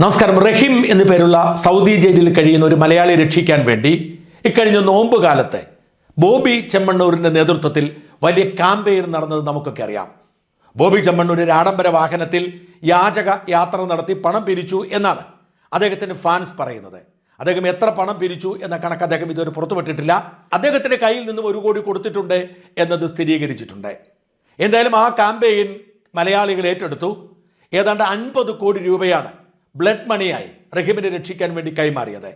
നമസ്കാരം. റഹീം എന്നു പേരുള്ള സൗദി ജയിലിൽ കഴിയുന്ന ഒരു മലയാളി രക്ഷിക്കാൻ വേണ്ടി ഇക്കഴിഞ്ഞ നോമ്പ് കാലത്ത് ബോബി ചെമ്മണ്ണൂരിന്റെ നേതൃത്വത്തിൽ വലിയ ക്യാമ്പയിൻ നടന്നത് നമുക്കൊക്കെ അറിയാം. ബോബി ചെമ്മണ്ണൂർ ഒരു ആഡംബര വാഹനത്തിൽ യാചക യാത്ര നടത്തി പണം പിരിച്ചു എന്നാണ് അദ്ദേഹത്തിന്റെ ഫാൻസ് പറയുന്നത്. അദ്ദേഹം എത്ര പണം പിരിച്ചു എന്ന കണക്ക് അദ്ദേഹം ഇതുവരെ പുറത്തുവിട്ടിട്ടില്ല അദ്ദേഹത്തിന്റെ കയ്യിൽ നിന്നും ഒരു കോടി കൊടുത്തിട്ടുണ്ട് എന്നത് സ്ഥിരീകരിച്ചിട്ടുണ്ട്. എന്തായാലും ആ ക്യാമ്പയിൻ മലയാളികൾ ഏറ്റെടുത്തു. ഏതാണ്ട് അൻപത് കോടി രൂപയാണ് ബ്ലഡ് മണിയായി റഹീമിനെ രക്ഷിക്കാൻ വേണ്ടി കൈമാറിയത്.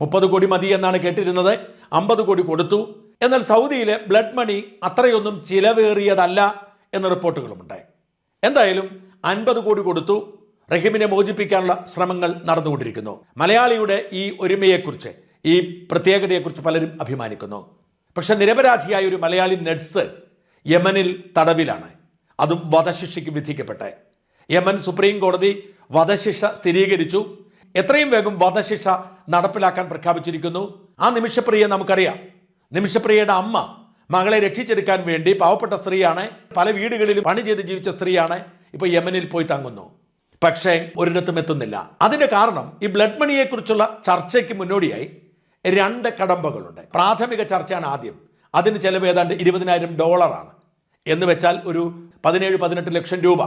മുപ്പത് കോടി മതി എന്നാണ് കേട്ടിരുന്നത്. അമ്പത് കോടി കൊടുത്തു. എന്നാൽ സൗദിയിലെ ബ്ലഡ് മണി അത്രയൊന്നും ചിലവേറിയതല്ല എന്ന റിപ്പോർട്ടുകളുമുണ്ട്. എന്തായാലും അൻപത് കോടി കൊടുത്തു. റഹീമിനെ മോചിപ്പിക്കാനുള്ള ശ്രമങ്ങൾ നടന്നുകൊണ്ടിരിക്കുന്നു. മലയാളിയുടെ ഈ ഒരുമയെക്കുറിച്ച് ഈ പ്രത്യേകതയെക്കുറിച്ച് പലരും അഭിമാനിക്കുന്നു. പക്ഷെ നിരപരാധിയായ ഒരു മലയാളി നഴ്സ് യമനിൽ തടവിലാണ്. അതും വധശിക്ഷയ്ക്ക് വിധിക്കപ്പെട്ടെ. യമൻ സുപ്രീം കോടതി വധശിക്ഷ സ്ഥിരീകരിച്ചു. എത്രയും വേഗം വധശിക്ഷ നടപ്പിലാക്കാൻ പ്രഖ്യാപിച്ചിരിക്കുന്നു. ആ നിമിഷപ്രിയെ നമുക്കറിയാം. നിമിഷപ്രിയയുടെ അമ്മ മകളെ രക്ഷിച്ചെടുക്കാൻ വേണ്ടി പാവപ്പെട്ട സ്ത്രീയാണ്. പല വീടുകളിലും പണി ചെയ്ത് ജീവിച്ച സ്ത്രീയാണ് ഇപ്പോൾ യമനിൽ പോയി തങ്ങുന്നു. പക്ഷേ ഒരിടത്തും എത്തുന്നില്ല. അതിന്റെ കാരണം ഈ ബ്ലഡ് മണിയെക്കുറിച്ചുള്ള ചർച്ചയ്ക്ക് മുന്നോടിയായി രണ്ട് കടമ്പകളുണ്ട്. പ്രാഥമിക ചർച്ചയാണ് ആദ്യം. അതിന് ചെലവ് ഏതാണ്ട് ഇരുപതിനായിരം ഡോളറാണ്. എന്ന് വെച്ചാൽ ഒരു പതിനേഴ് പതിനെട്ട് ലക്ഷം രൂപ.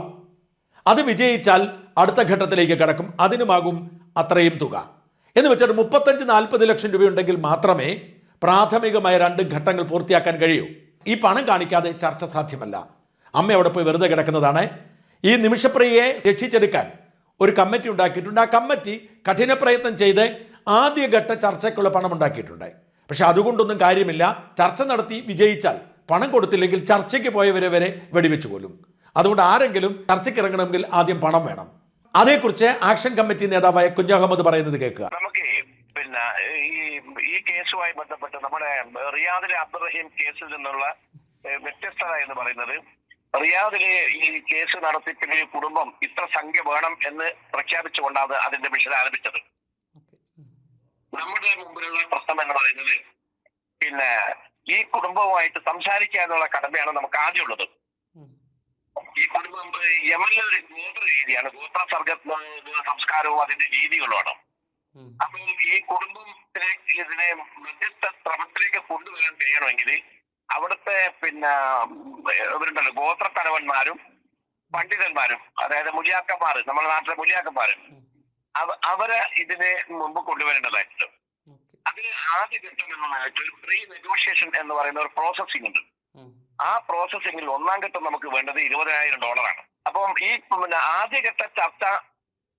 അത് വിജയിച്ചാൽ അടുത്ത ഘട്ടത്തിലേക്ക് കടക്കും. അതിനുമാകും അത്രയും തുക. എന്ന് വെച്ചാൽ മുപ്പത്തഞ്ച് നാൽപ്പത് ലക്ഷം രൂപയുണ്ടെങ്കിൽ മാത്രമേ പ്രാഥമികമായ രണ്ട് ഘട്ടങ്ങൾ പൂർത്തിയാക്കാൻ കഴിയൂ. ഈ പണം കാണിക്കാതെ ചർച്ച സാധ്യമല്ല. അമ്മ അവിടെ പോയി വെറുതെ കിടക്കുന്നതാണ്. ഈ നിമിഷപ്രിയയെ രക്ഷിച്ചെടുക്കാൻ ഒരു കമ്മിറ്റി ഉണ്ടാക്കിയിട്ടുണ്ട്. ആ കമ്മിറ്റി കഠിന പ്രയത്നം ചെയ്ത് ആദ്യഘട്ട ചർച്ചയ്ക്കുള്ള പണം ഉണ്ടാക്കിയിട്ടുണ്ട്. പക്ഷെ അതുകൊണ്ടൊന്നും കാര്യമില്ല. ചർച്ച നടത്തി വിജയിച്ചാൽ പണം കൊടുത്തില്ലെങ്കിൽ ചർച്ചയ്ക്ക് പോയവരെ വരെ വെടിവെച്ച് കൊല്ലും. അതുകൊണ്ട് ആരെങ്കിലും ചർച്ചയ്ക്ക് ഇറങ്ങണമെങ്കിൽ ആദ്യം പണം വേണം. അതേക്കുറിച്ച് ആക്ഷൻ കമ്മിറ്റി നേതാവായ കുഞ്ഞഹമ്മദ് പറയുന്നത് കേൾക്കുക. നമുക്ക് പിന്നെ ഈ ഈ കേസുമായി ബന്ധപ്പെട്ട് നമ്മുടെ റിയാദിലെ അബ്ദുറഹീം കേസിൽ നിന്നുള്ള വ്യത്യസ്തത എന്ന് പറയുന്നത് റിയാദിലെ ഈ കേസ് നടത്തിപ്പിന് കുടുംബം ഇത്ര സംഖ്യ വേണം എന്ന് പ്രഖ്യാപിച്ചുകൊണ്ടാണ് അതിന്റെ മിഷൻ ആരംഭിച്ചത്. നമ്മുടെ മുമ്പിലുള്ള പ്രശ്നം എന്ന് പറയുന്നത് പിന്നെ ഈ കുടുംബവുമായിട്ട് സംസാരിക്കാനുള്ള കടമയാണ് നമുക്ക് ആദ്യമുള്ളത്. ഈ കുടുംബം യമനിലെ ഒരു ഗോത്ര രീതിയാണ്. ഗോത്ര സർഗ സംസ്കാരവും അതിന്റെ രീതികളുമാണ്. അപ്പം ഈ കുടുംബത്തിനെ ഇതിനെ മധ്യസ്ഥ ശ്രമത്തിലേക്ക് കൊണ്ടുവരാൻ കഴിയണമെങ്കിൽ അവിടുത്തെ പിന്നെ ഇവരുണ്ടല്ലോ ഗോത്രത്തലവന്മാരും പണ്ഡിതന്മാരും അതായത് മുലിയാക്കന്മാർ നമ്മുടെ നാട്ടിലെ മുലിയാക്കന്മാരും അവ അവരെ ഇതിനെ മുമ്പ് കൊണ്ടുവരേണ്ടതായിട്ടുണ്ട്. അതിന് ആദ്യ ഘട്ടം എന്നതായിട്ട് ഒരു പ്രീ നെഗോഷിയേഷൻ എന്ന് പറയുന്ന ഒരു പ്രോസസ്സിംഗ് ഉണ്ട്. ആ പ്രോസസ്സിംഗിൽ ഒന്നാം ഘട്ടം നമുക്ക് വേണ്ടത് ഇരുപതിനായിരം ഡോളറാണ്. അപ്പം ഈ പിന്നെ ആദ്യഘട്ട ചർച്ച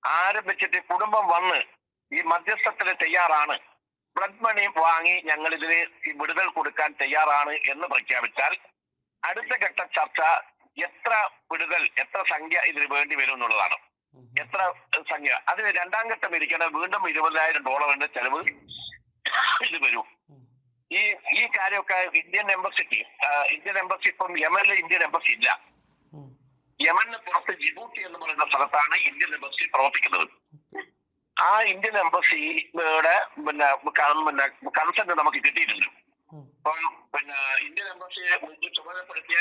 ആരംഭിച്ചിട്ട് കുടുംബം വന്ന് ഈ മധ്യസ്ഥത്തിന് തയ്യാറാണ്. ബ്ലഡ് മണി വാങ്ങി ഞങ്ങൾ ഇതിന് വിടുതൽ കൊടുക്കാൻ തയ്യാറാണ് എന്ന് പ്രഖ്യാപിച്ചാൽ അടുത്ത ഘട്ട ചർച്ച എത്ര വിടുതൽ എത്ര സംഖ്യ ഇതിന് വേണ്ടി വരും എന്നുള്ളതാണ്. എത്ര സംഖ്യ? അതിന് രണ്ടാം ഘട്ടം ഇരിക്കണ വീണ്ടും ഇരുപതിനായിരം ഡോളറിന്റെ ചെലവ് ഇത് വരും. ഈ ഈ കാര്യമൊക്കെ ഇന്ത്യൻ എംബസിക്ക് ഇന്ത്യൻ എംബസി ഇപ്പം യമനിലെ ഇന്ത്യൻ എംബസി ഇല്ല. യമന് പുറത്ത് ജിബൂട്ടി എന്ന് പറയുന്ന സ്ഥലത്താണ് ഇന്ത്യൻ എംബസി പ്രവർത്തിക്കുന്നത്. ആ ഇന്ത്യൻ എംബസിയുടെ പിന്നെ പിന്നെ കൺസെന്റ് നമുക്ക് കിട്ടിയിട്ടുണ്ട്. അപ്പം പിന്നെ ഇന്ത്യൻ എംബസി ചുമതലപ്പെടുത്തിയ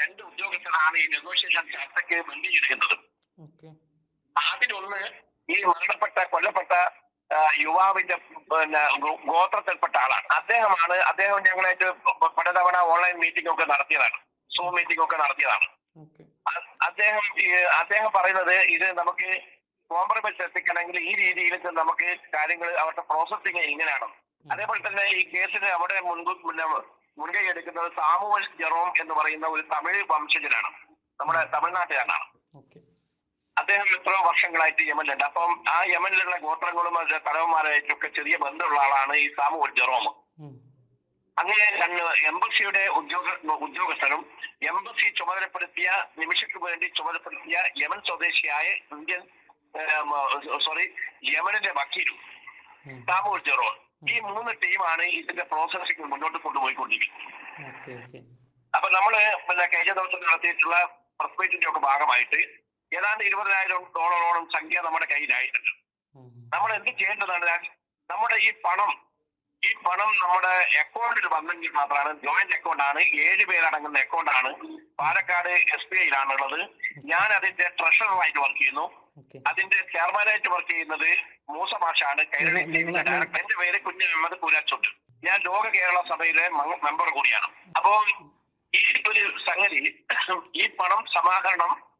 രണ്ട് ഉദ്യോഗസ്ഥരാണ് ഈ നെഗോഷിയേഷൻ ചർച്ചയ്ക്ക് ബന്ധിച്ചിരിക്കുന്നത്. അതിലൊന്ന് ഈ മരണപ്പെട്ട കൊല്ലപ്പെട്ട യുവാവിന്റെ പിന്നെ ഗോത്രത്തിൽപ്പെട്ട ആളാണ് അദ്ദേഹമാണ് അദ്ദേഹം ഞങ്ങളായിട്ട് പലതവണ ഓൺലൈൻ മീറ്റിംഗ് ഒക്കെ നടത്തിയതാണ്. സൂം മീറ്റിംഗ് ഒക്കെ നടത്തിയതാണ്. അദ്ദേഹം അദ്ദേഹം പറയുന്നത് ഇത് നമുക്ക് കോംപ്രമൈസ് എത്തിക്കണമെങ്കിൽ ഈ രീതിയിൽ നമുക്ക് കാര്യങ്ങൾ അവരുടെ പ്രോസസ്സിങ് ഇങ്ങനെയാണ് അതേപോലെ തന്നെ ഈ കേസിന് അവിടെ മുൻപ് പിന്നെ മുൻകൈ എടുക്കുന്നത് സാമുവൽ ജെറോം എന്ന് പറയുന്ന ഒരു തമിഴ് വംശജനാണ്. നമ്മുടെ തമിഴ്നാട്ടുകാരനാണ്. അദ്ദേഹം എത്രയോ വർഷങ്ങളായിട്ട് യമനിലുണ്ട്. അപ്പം ആ യമനിലുള്ള ഗോത്രങ്ങളും തലവന്മാരായിട്ടൊക്കെ ചെറിയ ബന്ധമുള്ള ആളാണ് ഈ സാമുവൽ ജെറോം അങ്ങനെ രണ്ട് എംബസിയുടെ ഉദ്യോഗ ഉദ്യോഗസ്ഥരും എംബസി ചുമതലപ്പെടുത്തിയ നിമിഷയ്ക്ക് വേണ്ടി ചുമതലപ്പെടുത്തിയ യമൻ സ്വദേശിയായ ഇന്ത്യൻ സോറി യമനിലെ വക്കീലും സാമുവൽ ജെറോൺ ഈ മൂന്ന് ടീമാണ് ഇതിന്റെ പ്രോസസ്സിംഗ് മുന്നോട്ട് കൊണ്ടുപോയിക്കൊണ്ടിരിക്കുന്നത്. അപ്പൊ നമ്മൾ പിന്നെ കഴിഞ്ഞ ദിവസം നടത്തിയിട്ടുള്ള പ്രസ് മീറ്റിന്റെ ഒക്കെ ഭാഗമായിട്ട് ഏതാണ്ട് ഇരുപതിനായിരം ഡോളറോളം സംഖ്യ നമ്മുടെ കയ്യിലായിട്ടുണ്ട്. നമ്മൾ എന്ത് ചെയ്യേണ്ടതാണ്? നമ്മുടെ ഈ പണം ഈ പണം നമ്മുടെ അക്കൗണ്ടിൽ വന്നെങ്കിൽ മാത്രമാണ് ജോയിന്റ് അക്കൗണ്ട് ആണ് ഏഴ് പേരടങ്ങുന്ന അക്കൗണ്ട് ആണ് പാലക്കാട് എസ് ബി ഐയിലാണുള്ളത്. ഞാൻ അതിന്റെ ട്രഷററായിട്ട് വർക്ക് ചെയ്യുന്നു. അതിന്റെ ചെയർമാനായിട്ട് വർക്ക് ചെയ്യുന്നത് മൂസ മാഷാണ്. കൈരളി നിങ്ങൾ- ഡയറക്ടർ. എന്റെ പേര് കുഞ്ഞു മുഹമ്മദ് പൂരാച്ചുണ്ട്. ഞാൻ ലോക കേരള സഭയിലെ മെമ്പർ കൂടിയാണ്. അപ്പോ ഈ ഒരു സംഗതി ഈ പണം സമാഹരണം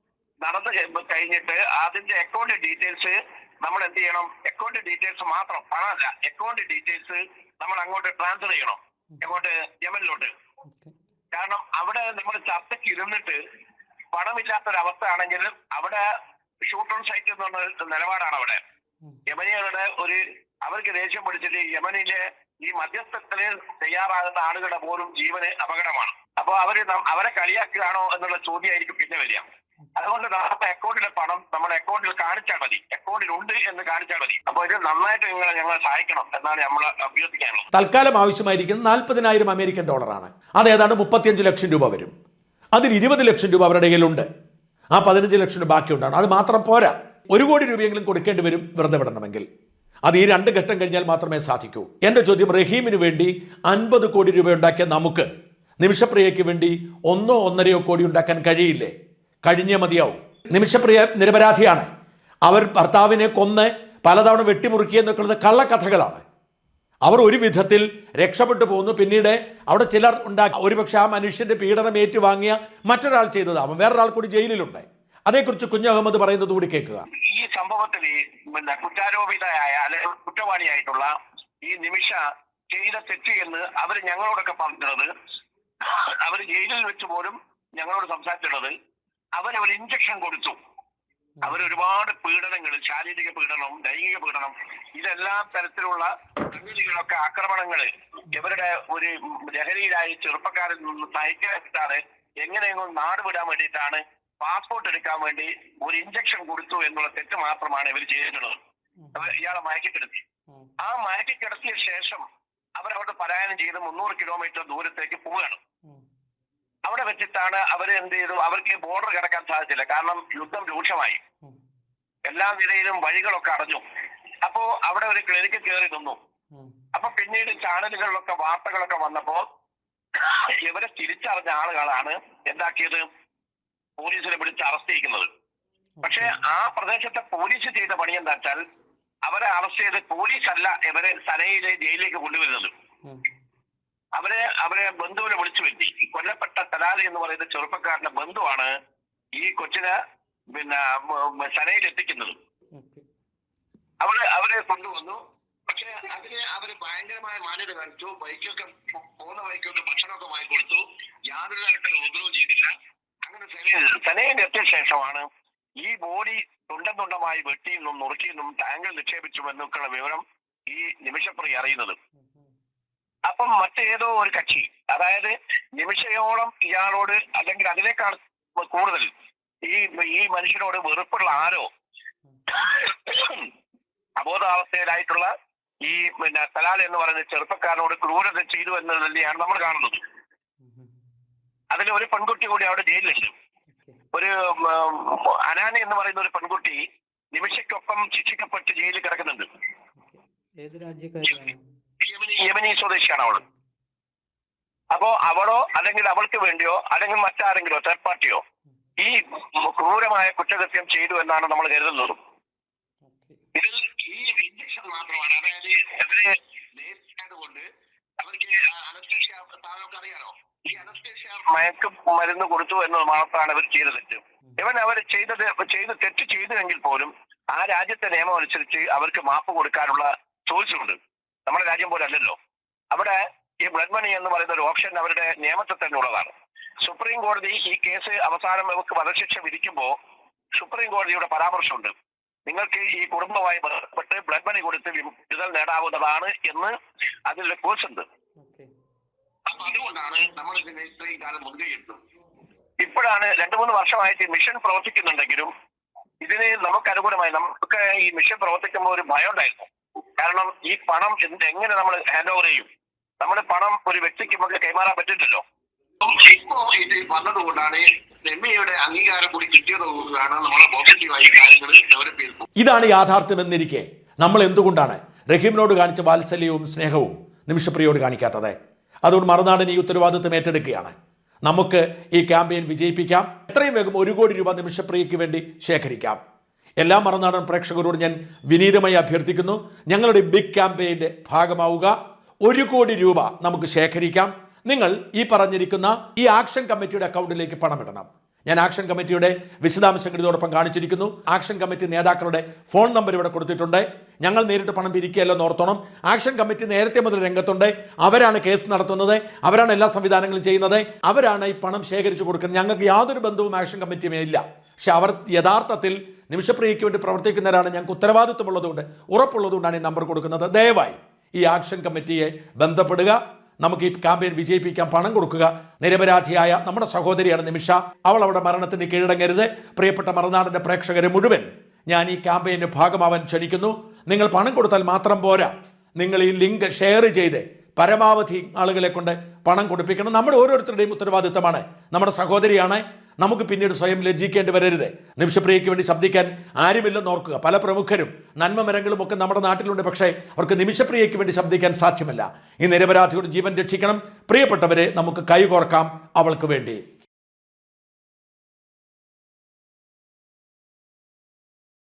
നടന്നു കഴി- കഴിഞ്ഞിട്ട് അതിന്റെ അക്കൗണ്ട് ഡീറ്റെയിൽസ് നമ്മൾ എന്ത് ചെയ്യണം? അക്കൗണ്ട് ഡീറ്റെയിൽസ് മാത്രം പണമല്ല അക്കൗണ്ട് ഡീറ്റെയിൽസ് നമ്മൾ അങ്ങോട്ട് ട്രാൻസ്ഫർ ചെയ്യണം. അങ്ങോട്ട് യമനിലോട്ട് കാരണം അവിടെ നമ്മൾ ചർച്ചയ്ക്ക് ഇരുന്നിട്ട് പണമില്ലാത്തൊരവസ്ഥ ആണെങ്കിൽ അവിടെ ഷൂട്ട് ഓൺ സൈറ്റ് എന്ന് പറഞ്ഞ നിലപാടാണ് അവിടെ. യമനികളുടെ ഒരു അവർക്ക് ദേഷ്യം പിടിച്ചിട്ട് യമനിലെ ഈ മധ്യസ്ഥത്തിന് തയ്യാറാകുന്ന ആളുകളുടെ പോലും ജീവന് അപകടമാണ്. അപ്പോൾ അവർ അവരെ കളിയാക്കുകയാണോ എന്നുള്ള ചോദ്യമായിരിക്കും പിന്നെ വരിക. അതുകൊണ്ട് നമ്മുടെ അക്കൗണ്ടിലെ പണം നമ്മുടെ അക്കൗണ്ടിൽ കാണിച്ചാൽ മതി. അക്കൗണ്ടിൽ ഉണ്ട് എന്ന് കാണിച്ചാൽ മതി. അപ്പൊ ഇത് നന്നായിട്ട് നിങ്ങളെ ഞങ്ങളെ സഹായിക്കണം എന്നാണ് നമ്മൾ അഭ്യർത്ഥിക്കാനുള്ളത്. തൽക്കാലം ആവശ്യമായിരിക്കുന്നത് നാൽപ്പതിനായിരം അമേരിക്കൻ ഡോളറാണ്. അത് ഏതാണ്ട് മുപ്പത്തിയഞ്ച് ലക്ഷം രൂപ വരും. അതിൽ ഇരുപത് ലക്ഷം രൂപ അവരുടെ കയ്യിലുണ്ട്. ആ പതിനഞ്ച് ലക്ഷം രൂപ ബാക്കിയുണ്ടാണ് അത് മാത്രം പോരാ. ഒരു കോടി രൂപയെങ്കിലും കൊടുക്കേണ്ടി വരും വെറുതെ വിടണമെങ്കിൽ. അത് ഈ രണ്ട് ഘട്ടം കഴിഞ്ഞാൽ മാത്രമേ സാധിക്കൂ. എന്റെ ചോദ്യം റഹീമിന് വേണ്ടി അൻപത് കോടി രൂപ ഉണ്ടാക്കിയ നമുക്ക് നിമിഷപ്രിയയ്ക്ക് വേണ്ടി ഒന്നോ ഒന്നരയോ കോടി ഉണ്ടാക്കാൻ കഴിയില്ലേ? കഴിഞ്ഞേ മതിയാവും. നിമിഷപ്രിയ നിരപരാധിയാണ്. അവർ ഭർത്താവിനെ കൊന്ന് പലതവണ വെട്ടിമുറുക്കി എന്നൊക്കെയുള്ളത് കള്ളക്കഥകളാണ്. അവർ ഒരു വിധത്തിൽ രക്ഷപ്പെട്ടു പോകുന്നു പിന്നീട് അവിടെ ചിലർ ഉണ്ടാക്കി. ഒരുപക്ഷെ ആ മനുഷ്യന്റെ പീഡനം ഏറ്റുവാങ്ങിയ മറ്റൊരാൾ ചെയ്തതാവും വേറൊരാൾ കൂടി ജയിലിലുണ്ട്. അതേക്കുറിച്ച് കുഞ്ഞഹമ്മദ് പറയുന്നത് കൂടി കേൾക്കുക. ഈ സംഭവത്തിൽ പിന്നെ കുറ്റാരോപിതയായ അല്ലെങ്കിൽ കുറ്റവാളിയായിട്ടുള്ള ഈ നിമിഷ ചെയ്ത തെറ്റ് എന്ന് അവർ ഞങ്ങളോടൊക്കെ പറഞ്ഞിട്ടുള്ളത്. അവർ ജയിലിൽ വെച്ച് പോലും ഞങ്ങളോട് സംസാരിച്ചിട്ടുള്ളത് അവർ ഒരു ഇഞ്ചക്ഷൻ കൊടുത്തു. അവർ ഒരുപാട് പീഡനങ്ങൾ ശാരീരിക പീഡനം ലൈംഗിക പീഡനം ഇതെല്ലാ തരത്തിലുള്ള സംഗതികളൊക്കെ ആക്രമണങ്ങൾ ഇവരുടെ ഒരു ലഹരിയിലായി ചെറുപ്പക്കാരിൽ നിന്ന് കിട്ടാതെ എങ്ങനെയെങ്കിലും നാട് വിടാൻ വേണ്ടിയിട്ടാണ് പാസ്പോർട്ട് എടുക്കാൻ വേണ്ടി ഒരു ഇഞ്ചക്ഷൻ കൊടുത്തു എന്നുള്ള തെറ്റ് മാത്രമാണ് ഇവർ ചെയ്തിട്ടുള്ളത്. അവർ ഇയാളെ മയക്കിക്കിടത്തി. ആ മയക്കിക്കിടത്തിയ ശേഷം അവരവിടെ പലായനം ചെയ്ത് മുന്നൂറ് കിലോമീറ്റർ ദൂരത്തേക്ക് പോവുകയാണ്. അവിടെ വെച്ചിട്ടാണ് അവർ എന്ത് ചെയ്തു? അവർക്ക് ബോർഡർ കിടക്കാൻ സാധിച്ചില്ല. കാരണം യുദ്ധം രൂക്ഷമായി. എല്ലാ നിലയിലും വഴികളൊക്കെ അടഞ്ഞു അപ്പോ അവിടെ ഒരു ക്ലിനിക്ക് കയറി നിന്നു. അപ്പൊ പിന്നീട് ചാനലുകളിലൊക്കെ വാർത്തകളൊക്കെ വന്നപ്പോ ഇവരെ തിരിച്ചറിഞ്ഞ ആളുകളാണ് എന്താക്കിയത്? പോലീസിനെ പിടിച്ച് അറസ്റ്റ് ചെയ്യുന്നത് പക്ഷെ ആ പ്രദേശത്തെ പോലീസ് ചെയ്ത പണി എന്താ വെച്ചാൽ അവരെ അറസ്റ്റ് ചെയ്ത് പോലീസല്ല ഇവരെ സനയിലെ ജയിലിലേക്ക് കൊണ്ടുവരുന്നത്. അവരെ അവരെ ബന്ധുവിനെ വിളിച്ചു വരുത്തി. കൊല്ലപ്പെട്ട തലാലി എന്ന് പറയുന്ന ചെറുപ്പക്കാരന്റെ ബന്ധുവാണ് ഈ കൊച്ചിനെ പിന്നെ സനയിൽ എത്തിക്കുന്നത്. അവർ അവരെ കൊണ്ടുവന്നു. പക്ഷെ അതിനെ അവർ ഭയങ്കരമായ മാന്യത കാണിച്ചു. ബൈക്കൊക്കെ പോകുന്ന ബൈക്കൊക്കെ ഭക്ഷണമൊക്കെ വാങ്ങി കൊടുത്തു യാതൊരു തരത്തിലും ഉപദ്രവം ചെയ്തില്ല. അങ്ങനെ സനയിൽ എത്തിയ ശേഷമാണ് ഈ ബോഡി തുണ്ടം തുണ്ടമായി വെട്ടിയെന്നും നുറുക്കിയെന്നും ടാങ്കിൽ നിക്ഷേപിച്ചു എന്നൊക്കെയുള്ള വിവരം ഈ നിമിഷപ്രിയ അറിയുന്നത്. അപ്പം മറ്റേതോ ഒരു കക്ഷി. അതായത് നിമിഷയോളം ഇയാളോട് അല്ലെങ്കിൽ അതിനേക്കാൾ കൂടുതൽ ഈ ഈ മനുഷ്യനോട് വെറുപ്പുള്ള ആരോ അബോധാവസ്ഥയിലായിട്ടുള്ള ഈ പിന്നെ തലാൽ എന്ന് പറയുന്ന ചെറുപ്പക്കാരനോട് ക്രൂരത ചെയ്തു എന്നത് തന്നെയാണ് നമ്മൾ കാണുന്നത്. അതിൽ ഒരു പെൺകുട്ടി കൂടി അവിടെ ജയിലിലുണ്ട്. ഒരു അനാനി എന്ന് പറയുന്ന ഒരു പെൺകുട്ടി നിമിഷയ്ക്കൊപ്പം ശിക്ഷിക്കപ്പെട്ട് ജയിലിൽ കിടക്കുന്നുണ്ട്. ഏത് യമനി സ്വദേശിയാണ് അവൾ അപ്പോ അവളോ അല്ലെങ്കിൽ അവൾക്ക് വേണ്ടിയോ അല്ലെങ്കിൽ മറ്റാരെങ്കിലോ തേർഡ് പാർട്ടിയോ ഈ ക്രൂരമായ കുറ്റകൃത്യം ചെയ്തു എന്നാണ് നമ്മൾ കരുതുന്നത്. ഇതിൽ ഈ ഇഞ്ചക്ഷൻ മാത്രമാണ്. അതായത് അവർ കൊണ്ട് അവർക്ക് അനസ്തേഷ്യ താങ്കൾക്ക് അറിയാലോ ഈ അനസ്തേഷ്യ മയക്ക് മരുന്ന് കൊടുത്തു എന്നത് മാത്രമാണ് ഇവർ ചെയ്ത തെറ്റ്. ഇവൻ അവർ ചെയ്തത് ചെയ്ത് തെറ്റ് ചെയ്തുവെങ്കിൽ പോലും ആ രാജ്യത്തെ നിയമം അനുസരിച്ച് അവർക്ക് മാപ്പ് കൊടുക്കാനുള്ള ചോയ്സ് ഉണ്ട്. നമ്മുടെ രാജ്യം പോലെ അല്ലല്ലോ അവിടെ ഈ ബ്ലഡ് മണി എന്ന് പറയുന്ന ഒരു ഓപ്ഷൻ അവരുടെ നിയമത്തിൽ തന്നെ ഉള്ളതാണ് സുപ്രീം കോടതി ഈ കേസ് അവസാനം അവർക്ക് വധശിക്ഷ വിധിക്കുമ്പോൾ സുപ്രീം കോടതിയുടെ പരാമർശമുണ്ട്. നിങ്ങൾക്ക് ഈ കുടുംബമായി ബന്ധപ്പെട്ട് ബ്ലഡ് മണി കൊടുത്ത് വിടുതൽ നേടാവുന്നതാണ് എന്ന് അതിലൊരു കോഴ്സ് ഉണ്ട്. അപ്പൊ അതുകൊണ്ടാണ് നമ്മൾ ഇതിനെ ഇത്രയും കാലം മുൻകൈ എടുത്തത് ഇപ്പോഴാണ് രണ്ടു മൂന്ന് വർഷമായിട്ട് മിഷൻ പ്രവർത്തിക്കുന്നുണ്ടെങ്കിലും ഇതിന് നമുക്ക് അനുകൂലമായി നമുക്ക് ഈ മിഷൻ പ്രവർത്തിക്കുമ്പോൾ ഒരു ഭയം ഉണ്ടായിരുന്നു. കാരണം ഈ പണം എന്ത് എങ്ങനെ നമ്മൾ ഹാൻഡ് ഓവർ ചെയ്യും? നമ്മുടെ പണം ഒരു വ്യക്തിക്ക് നമുക്ക് കൈമാറാൻ പറ്റില്ലല്ലോ. ഇപ്പോ ഇത് വന്നതുകൊണ്ടാണ് രമ്യയുടെ അംഗീകാരം കൂടി കിട്ടിയത് കൊണ്ടാണ് നമ്മളെ പോസിറ്റീവായി കാര്യങ്ങൾ ഡെവലപ്പ് ചെയ്തു ഇതാണ് യാഥാർത്ഥ്യം എന്നിരിക്കെ. നമ്മൾ എന്തുകൊണ്ടാണ് റഹീമിനോട് കാണിച്ച വാത്സല്യവും സ്നേഹവും നിമിഷപ്രിയോട് കാണിക്കാത്തത്? അതുകൊണ്ട് മറുനാടൻ ഈ ഉത്തരവാദിത്വം ഏറ്റെടുക്കുകയാണ്. നമുക്ക് ഈ ക്യാമ്പയിൻ വിജയിപ്പിക്കാം. എത്രയും വേഗം ഒരു കോടി രൂപ നിമിഷപ്രിയയ്ക്ക് വേണ്ടി ശേഖരിക്കാം. എല്ലാ മറുനാടൻ പ്രേക്ഷകരോട് ഞാൻ വിനീതമായി അഭ്യർത്ഥിക്കുന്നു. ഞങ്ങളുടെ ബിഗ് ക്യാമ്പയിന്റെ ഭാഗമാവുക. ഒരു കോടി രൂപ നമുക്ക് ശേഖരിക്കാം. നിങ്ങൾ ഈ പറഞ്ഞിരിക്കുന്ന ഈ ആക്ഷൻ കമ്മിറ്റിയുടെ അക്കൗണ്ടിലേക്ക് പണമിടണം ഞാൻ ആക്ഷൻ കമ്മിറ്റിയുടെ വിശദാംശങ്ങൾ ഇതോടൊപ്പം കാണിച്ചിരിക്കുന്നു. ആക്ഷൻ കമ്മിറ്റി നേതാക്കളുടെ ഫോൺ നമ്പർ ഇവിടെ കൊടുത്തിട്ടുണ്ട്. ഞങ്ങൾ നേരിട്ട് പണം പിരിക്കുകയല്ലോ ഓർത്തോണം. ആക്ഷൻ കമ്മിറ്റി നേരത്തെ മുതൽ രംഗത്തുണ്ട്. അവരാണ് കേസ് നടത്തുന്നത്. അവരാണ് എല്ലാ സംവിധാനങ്ങളും ചെയ്യുന്നത്. അവരാണ് ഈ പണം ശേഖരിച്ചു കൊടുക്കുന്നത്. ഞങ്ങൾക്ക് യാതൊരു ബന്ധവും ആക്ഷൻ കമ്മിറ്റിയുമേ ഇല്ല. പക്ഷെ അവർ യഥാർത്ഥത്തിൽ നിമിഷപ്രിയയ്ക്ക് വേണ്ടി പ്രവർത്തിക്കുന്നവരാണ് ഞങ്ങൾക്ക് ഉത്തരവാദിത്വമുള്ളതുകൊണ്ട് ഉറപ്പുള്ളതുകൊണ്ടാണ് ഈ നമ്പർ കൊടുക്കുന്നത്. ദയവായി ഈ ആക്ഷൻ കമ്മിറ്റിയെ ബന്ധപ്പെടുക. നമുക്ക് ഈ ക്യാമ്പയിൻ വിജയിപ്പിക്കാൻ പണം കൊടുക്കുക. നിരപരാധിയായ നമ്മുടെ സഹോദരിയാണ് നിമിഷ. അവൾ അവിടെ മരണത്തിന് കീഴടങ്ങരുത്. പ്രിയപ്പെട്ട മറുനാടിന്റെ പ്രേക്ഷകരെ മുഴുവൻ ഞാൻ ഈ ക്യാമ്പയിന്റെ ഭാഗമാവാൻ ക്ഷണിക്കുന്നു. നിങ്ങൾ പണം കൊടുത്താൽ മാത്രം പോരാ. നിങ്ങൾ ഈ ലിങ്ക് ഷെയർ ചെയ്ത് പരമാവധി ആളുകളെ കൊണ്ട് പണം കൊടുപ്പിക്കണം. നമ്മുടെ ഓരോരുത്തരുടെയും ഉത്തരവാദിത്തമാണ്. നമ്മുടെ സഹോദരിയാണ് നമുക്ക് പിന്നീട് സ്വയം ലജ്ജിക്കേണ്ടി വരരുത്. നിമിഷപ്രിയയ്ക്ക് വേണ്ടി ശബ്ദിക്കാൻ ആരുമില്ലെന്ന് ഓർക്കുക. പല പ്രമുഖരും നന്മ മരങ്ങളും ഒക്കെ നമ്മുടെ നാട്ടിലുണ്ട് പക്ഷേ അവർക്ക് നിമിഷപ്രിയയ്ക്ക് വേണ്ടി ശബ്ദിക്കാൻ സാധ്യമല്ല. ഈ നിരപരാധിയുടെ ജീവൻ രക്ഷിക്കണം. പ്രിയപ്പെട്ടവരെ നമുക്ക് കൈകോർക്കാം അവൾക്ക് വേണ്ടി.